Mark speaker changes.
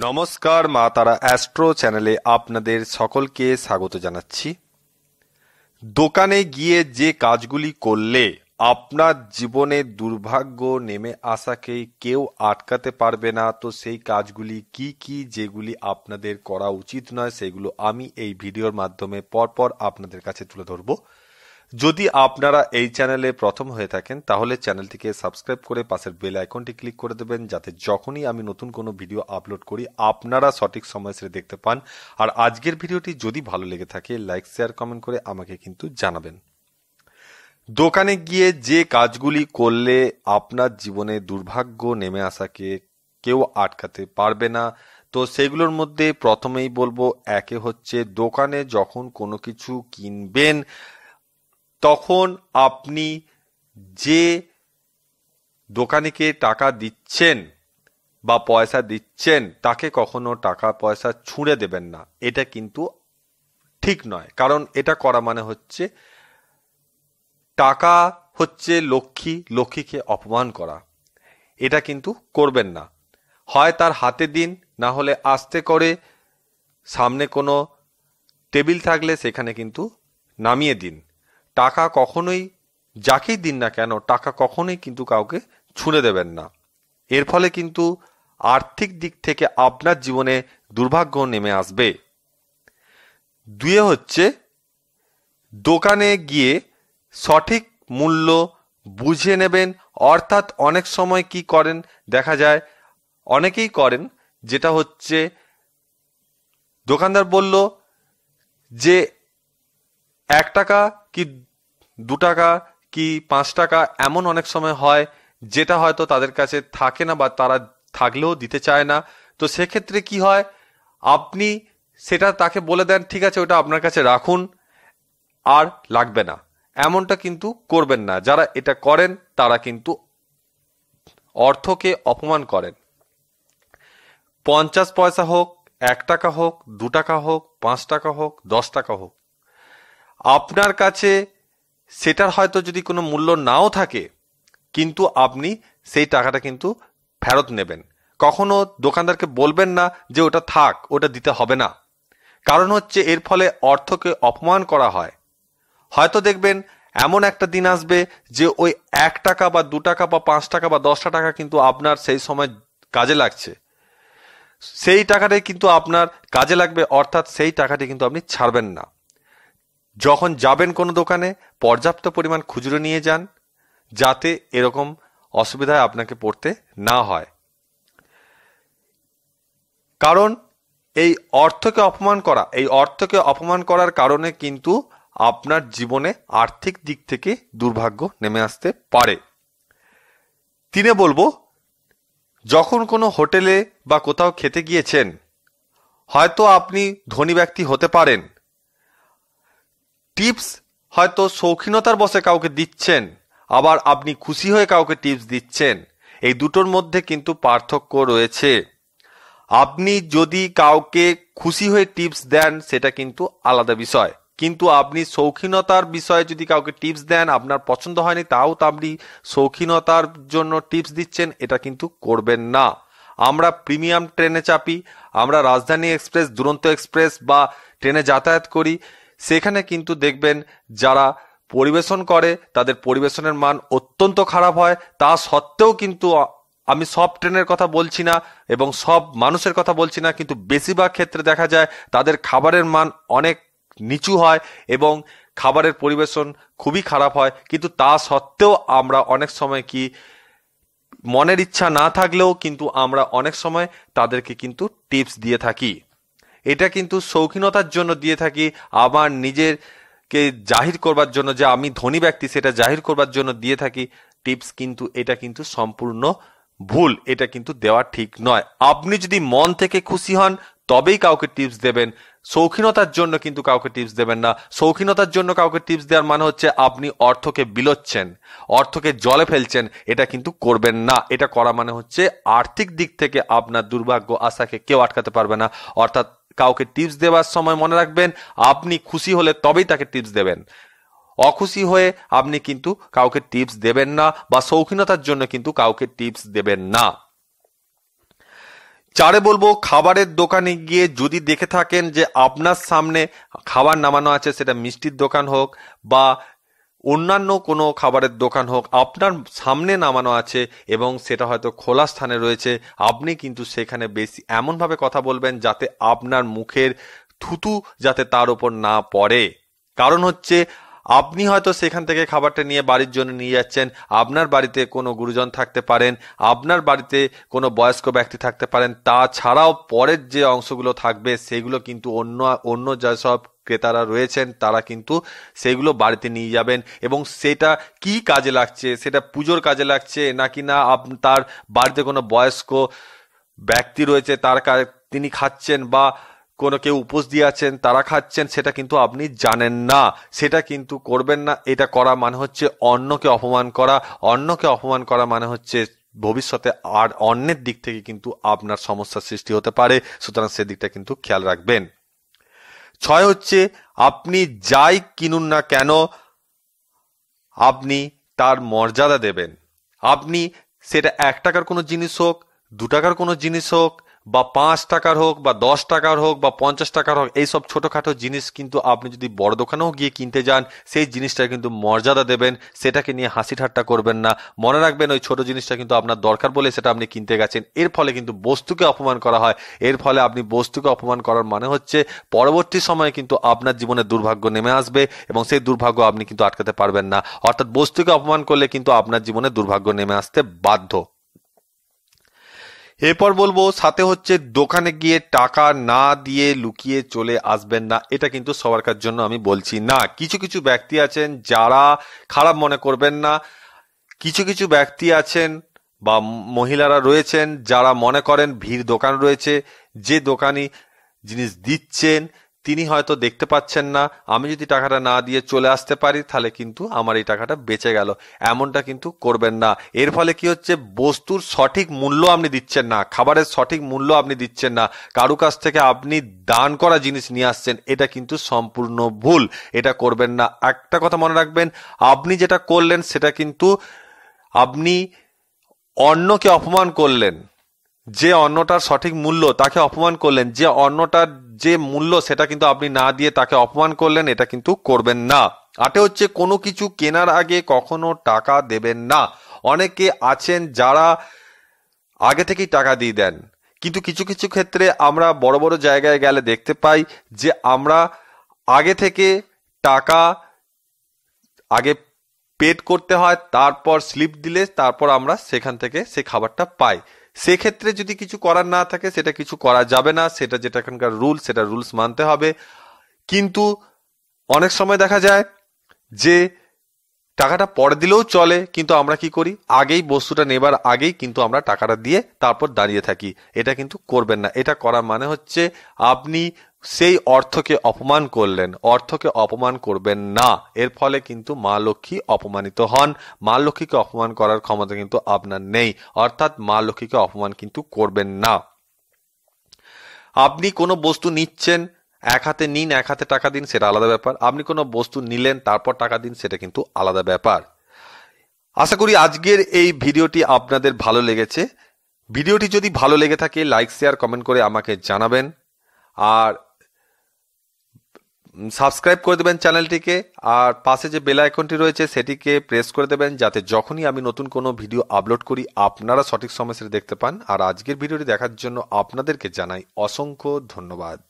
Speaker 1: নমস্কার মা তারা অ্যাস্ট্রো চ্যানেলে আপনাদের সকলকে স্বাগত জানাচ্ছি। দোকানে গিয়ে যে কাজগুলি করলে আপনার জীবনে দুর্ভাগ্য নেমে আসাকে কেউ আটকাতে পারবে না, তো সেই কাজগুলি কি কি যেগুলি আপনাদের করা উচিত নয়, সেগুলো আমি এই ভিডিওর মাধ্যমে পরপর আপনাদের কাছে তুলে ধরবো। যদি আপনারা এই চ্যানেলে প্রথম হয়ে থাকেন, তাহলে চ্যানেলটিকে সাবস্ক্রাইব করে পাশের বেল আইকনটি ক্লিক করে দেবেন, যাতে যখনই আমি নতুন কোনো ভিডিও আপলোড করি, আপনারা সঠিক সময় সেরে দেখতে পান। আর আজকের ভিডিওটি যদি ভালো লেগে থাকে, লাইক, শেয়ার, কমেন্ট করে আমাকে কিন্তু জানাবেন। দোকানে গিয়ে যে কাজগুলি করলে আপনার জীবনে দুর্ভাগ্য নেমে আসাকে কেউ আটকাতে পারবে না, তো সেগুলোর মধ্যে প্রথমেই বলব, একে হচ্ছে দোকানে যখন কোনো কিছু কিনবেন তখন আপনি যে দোকানিকে টাকা দিচ্ছেন বা পয়সা দিচ্ছেন, তাকে কখনো টাকা পয়সা ছুঁড়ে দেবেন না। এটা কিন্তু ঠিক নয়। কারণ এটা করা মানে হচ্ছে টাকা হচ্ছে লক্ষ্মী, লক্ষ্মীকে অপমান করা। এটা কিন্তু করবেন না। হয় তার হাতে দিন, না হলে আস্তে করে সামনে কোনো টেবিল থাকলে সেখানে কিন্তু নামিয়ে দিন। টাকা কখনোই, যাকেই দিন না কেন, টাকা কখনোই কিন্তু কাউকে ছুঁড়ে দেবেন না। এর ফলে কিন্তু আর্থিক দিক থেকে আপনার জীবনে দুর্ভাগ্য নেমে আসবে। দুয়ে হচ্ছে, দোকানে গিয়ে সঠিক মূল্য বুঝে নেবেন, অর্থাৎ অনেক সময় কি করেন, দেখা যায়, অনেকেই করেন, যেটা হচ্ছে, দোকানদার বলল যে, এক টাকা কি দু টাকা, কি পাঁচ টাকা, এমন অনেক সময় হয় যেটা হয়তো তাদের কাছে থাকে না বা তারা থাকলেও দিতে চায় না। তো সেক্ষেত্রে কি হয়? আপনি সেটা তাকে বলে দেন, ঠিক আছে, ওটা আপনার কাছে রাখুন, আর লাগবে না। এমনটা কিন্তু করবেন না। যারা এটা করেন, তারা কিন্তু অর্থকে অপমান করেন। পঞ্চাশ পয়সা হোক, এক টাকা হোক, দু টাকা হোক, পাঁচ টাকা হোক, দশ টাকা হোক আপনার কাছে সেটার হয়তো যদি কোনো মূল্য নাও থাকে, কিন্তু আপনি সেই টাকাটা কিন্তু ফেরত নেবেন। কখনো দোকানদারকে বলবেন না যে ওটা থাক, ওটা দিতে হবে না। কারণ হচ্ছে এর ফলে অর্থকে অপমান করা হয়। হয়তো দেখবেন এমন একটা দিন আসবে যে ওই এক টাকা বা দু টাকা বা পাঁচ টাকা বা দশটা টাকা কিন্তু আপনার সেই সময় কাজে লাগছে। সেই টাকাটাই কিন্তু আপনার কাজে লাগবে, অর্থাৎ সেই টাকাটি কিন্তু আপনি ছাড়বেন না। যখন যাবেন কোনো দোকানে, পর্যাপ্ত পরিমাণ খুচরো নিয়ে যান, যাতে এরকম অসুবিধায় আপনাকে পড়তে না হয়। কারণ এই অর্থকে অপমান করা, এই অর্থকে অপমান করার কারণে কিন্তু আপনার জীবনে আর্থিক দিক থেকে দুর্ভাগ্য নেমে আসতে পারে। তিনে বলব, যখন কোনো হোটেলে বা কোথাও খেতে গিয়েছেন, হয়তো আপনি ধনী ব্যক্তি হতে পারেন। টিপস হয়তো শৌখিনতার বসে কাউকে দিচ্ছেন, আবার আপনি খুশি হয়ে কাউকে টিপস দিচ্ছেন। এই দুটোর মধ্যে কিন্তু পার্থক্য রয়েছে। আপনি যদি কাউকে খুশি হয়ে টিপস দেন, সেটা কিন্তু আলাদা বিষয়। কিন্তু আপনি শৌখিনতার বিষয়ে যদি কাউকে টিপস দেন, আপনার পছন্দ হয়নি, তাও তো আপনি শৌখিনতার জন্য টিপস দিচ্ছেন, এটা কিন্তু করবেন না। আমরা প্রিমিয়াম ট্রেনে চাপি, আমরা রাজধানী এক্সপ্রেস, দুরন্ত এক্সপ্রেস বা ট্রেনে যাতায়াত করি সেখানে কিন্তু দেখবেন যারা পরিবেশন করে, তাদের পরিবেশনের মান অত্যন্ত খারাপ হয়। তা সত্ত্বেও কিন্তু আমি সব ট্রেনের কথা বলছি না এবং সব মানুষের কথা বলছি না, কিন্তু বেশিরভাগ ক্ষেত্রে দেখা যায় তাদের খাবারের মান অনেক নিচু হয় এবং খাবারের পরিবেশন খুবই খারাপ হয়। কিন্তু তা সত্ত্বেও আমরা অনেক সময় কি মনের ইচ্ছা না থাকলেও কিন্তু আমরা অনেক সময় তাদেরকে কিন্তু টিপস দিয়ে থাকি। এটা কিন্তু শৌখিনতার জন্য দিয়ে থাকি আমার নিজের কে জাহির করবার জন্য যে আমি ধনী ব্যক্তি সেটা জাহির করবার জন্য দিয়ে থাকি। টিপস কিন্তু, এটা কিন্তু সম্পূর্ণ ভুল, এটা কিন্তু দেওয়া ঠিক নয়। আপনি যদি মন থেকে খুশি হন, তবেই কাউকে টিপস দেবেন। শৌখিনতার জন্য কিন্তু কাউকে টিপস দেবেন না। শৌখিনতার জন্য কাউকে টিপস দেওয়ার মানে হচ্ছে আপনি অর্থকে বিলোচ্ছেন, অর্থকে জলে ফেলছেন, এটা কিন্তু করবেন না। এটা করা মানে হচ্ছে আর্থিক দিক থেকে আপনার দুর্ভাগ্য, আশাকে কেউ আটকাতে পারবে না। অর্থাৎ কাউকে টিপস দেওয়ার সময় মনে রাখবেন, আপনি খুশি হলে তবেই তাকে টিপস দেবেন। অখুশি হয়ে আপনি কিন্তু কাউকে টিপস দেবেন না বা শৌখিনতার জন্য কিন্তু কাউকে টিপস দেবেন না। চারে বলব, খাবারের দোকানে গিয়ে যদি দেখে থাকেন যে আপনার সামনে খাবার নামানো আছে, সেটা মিষ্টির দোকান হোক বা অন্যান্য কোনো খাবারের দোকান হোক, আপনার সামনে নামানো আছে এবং সেটা হয়তো খোলা স্থানে রয়েছে, আপনি কিন্তু সেখানে বেশি এমনভাবে কথা বলবেন যাতে আপনার মুখের থুতু যাতে তার উপর না পড়ে। কারণ হচ্ছে, আপনি হয়তো সেখান থেকে খাবারটা নিয়ে বাড়ির জন্য নিয়ে যাচ্ছেন, আপনার বাড়িতে কোনো গুরুজন থাকতে পারেন, আপনার বাড়িতে কোনো বয়স্ক ব্যক্তি থাকতে পারেন, তাছাড়াও পরের যে অংশগুলো থাকবে, সেগুলো কিন্তু অন্য অন্য যেসব ক্রেতারা রয়েছেন, তারা কিন্তু সেগুলো বাড়িতে নিয়ে যাবেন এবং সেটা কি কাজে লাগছে, সেটা পুজোর কাজে লাগছে নাকি না তার বাড়িতে কোনো বয়স্ক ব্যক্তি রয়েছে, তার তিনি খাচ্ছেন বা কোনো কেউ উপোস দিয়ে আছেন, তারা খাচ্ছেন, সেটা কিন্তু আপনি জানেন না। সেটা কিন্তু করবেন না, এটা করা মানে হচ্ছে অন্যকে অপমান করা, অন্যকে অপমান করা মানে হচ্ছে ভবিষ্যতে আর অন্যের দিক থেকে কিন্তু আপনার সমস্যার সৃষ্টি হতে পারে, সুতরাং সেদিকটা কিন্তু খেয়াল রাখবেন। ছয় হচ্ছে, আপনি যাই কিনুন না কেন, আপনি তার মর্যাদা দেবেন। আপনি সেটা এক টাকার কোনো জিনিস হোক, দু টাকার কোনো জিনিস হোক বা পাঁচ টাকার হোক বা দশ টাকার হোক বা পঞ্চাশ টাকার হোক এইসব ছোটোখাটো জিনিস কিন্তু আপনি যদি বড় দোকানেও গিয়ে কিনতে যান, সেই জিনিসটা কিন্তু মর্যাদা দেবেন, সেটাকে নিয়ে হাসি ঠাট্টা করবেন না। মনে রাখবেন ওই ছোট জিনিসটা কিন্তু আপনার দরকার বলে সেটা আপনি কিনতে গেছেন। এর ফলে কিন্তু বস্তুকে অপমান করা হয়। এর ফলে আপনি বস্তুকে অপমান করার মানে হচ্ছে পরবর্তী সময়ে কিন্তু আপনার জীবনে দুর্ভাগ্য নেমে আসবে এবং সেই দুর্ভাগ্য আপনি কিন্তু আটকাতে পারবেন না। অর্থাৎ বস্তুকে অপমান করলে কিন্তু আপনার জীবনে দুর্ভাগ্য নেমে আসতে বাধ্য। এরপর বলব সাথে হচ্ছে দোকানে গিয়ে টাকা না দিয়ে লুকিয়ে চলে আসবেন না, এটা কিন্তু সবার জন্য আমি বলছি না। কিছু কিছু ব্যক্তি আছেন যারা খারাপ মনে করবেন না, কিছু কিছু ব্যক্তি আছেন বা মহিলারা রয়েছেন যারা মনে করেন ভিড় দোকান রয়েছে, যে দোকানি জিনিস দিচ্ছেন তিনি হয়তো দেখতে পাচ্ছেন না, আমি যদি টাকাটা না দিয়ে চলে আসতে পারি, তাহলে কিন্তু আমার এই টাকাটা বেঁচে গেল। এমনটা কিন্তু করবেন না। এর ফলে কি হচ্ছে? বস্তুর সঠিক মূল্য আপনি দিচ্ছেন না, খাবারের সঠিক মূল্য আপনি দিচ্ছেন না। কারু কাছ থেকে আপনি দান করা জিনিস নিয়ে আসছেন, এটা কিন্তু সম্পূর্ণ ভুল, এটা করবেন না। একটা কথা মনে রাখবেন, আপনি যেটা করলেন, সেটা কিন্তু আপনি অন্যকে অপমান করলেন। যে অন্নটার সঠিক মূল্য তাকে অপমান করলেন, যে অন্নটার যে মূল্য সেটা কিন্তু আপনি না দিয়ে তাকে অপমান করলেন, এটা কিন্তু করবেন না। আটে হচ্ছে কোনো কিছু কেনার আগে কখনো টাকা দেবেন না। অনেকে আছেন যারা আগে থেকেই টাকা দিয়ে দেন। কিন্তু কিছু কিছু ক্ষেত্রে আমরা বড় বড় জায়গায় গেলে দেখতে পাই যে আমরা আগে থেকে টাকা আগে পেড করতে হয়, তারপর স্লিপ দিলে তারপর আমরা সেখান থেকে সে খাবারটা পাই। সেক্ষেত্রে যদি কিছু করার না থাকে, সেটা কিছু করা যাবে না। সেটা যেটা এখানকার রুল, সেটা রুলস মানতে হবে। কিন্তু অনেক সময় দেখা যায় যে টাকাটা পরে দিলেও চলে, কিন্তু আমরা কি করি? আগেই বস্তুটা নেবার আগেই কিন্তু আমরা টাকাটা দিয়ে তারপর দাঁড়িয়ে থাকি। এটা কিন্তু করবেন না। এটা করা মানে হচ্ছে আপনি সেই অর্থকে অপমান করলেন। অর্থকে অপমান করবেন না। এর ফলে কিন্তু মা লক্ষ্মী অপমানিত হন। মা লক্ষ্মীকে অপমান করার ক্ষমতা কিন্তু আপনার নেই। অর্থাৎ মা লক্ষ্মীকে অপমান কিন্তু করবেন না। আপনি কোনো বস্তু নিচ্ছেন এক হাতে নিন, এক হাতে টাকা দিন, সেটা আলাদা ব্যাপার। আপনি কোনো বস্তু নিলেন, তারপর টাকা দিন, সেটা কিন্তু আলাদা ব্যাপার। আশা করি আজকের এই ভিডিওটি আপনাদের ভালো লেগেছে। ভিডিওটি যদি ভালো লেগে থাকে, লাইক, শেয়ার, কমেন্ট করে আমাকে জানাবেন। আর সাবস্ক্রাইব করে দেবেন চ্যানেলটিকে। আর পাশে যে বেল আইকনটি রয়েছে, সেটিকে প্রেস করে দেবেন, যাতে যখনই আমি নতুন কোনো ভিডিও আপলোড করি, আপনারা সঠিক সময় সেটা দেখতে পান। আর আজকের ভিডিওটি দেখার জন্য আপনাদেরকে জানাই অসংখ্য ধন্যবাদ।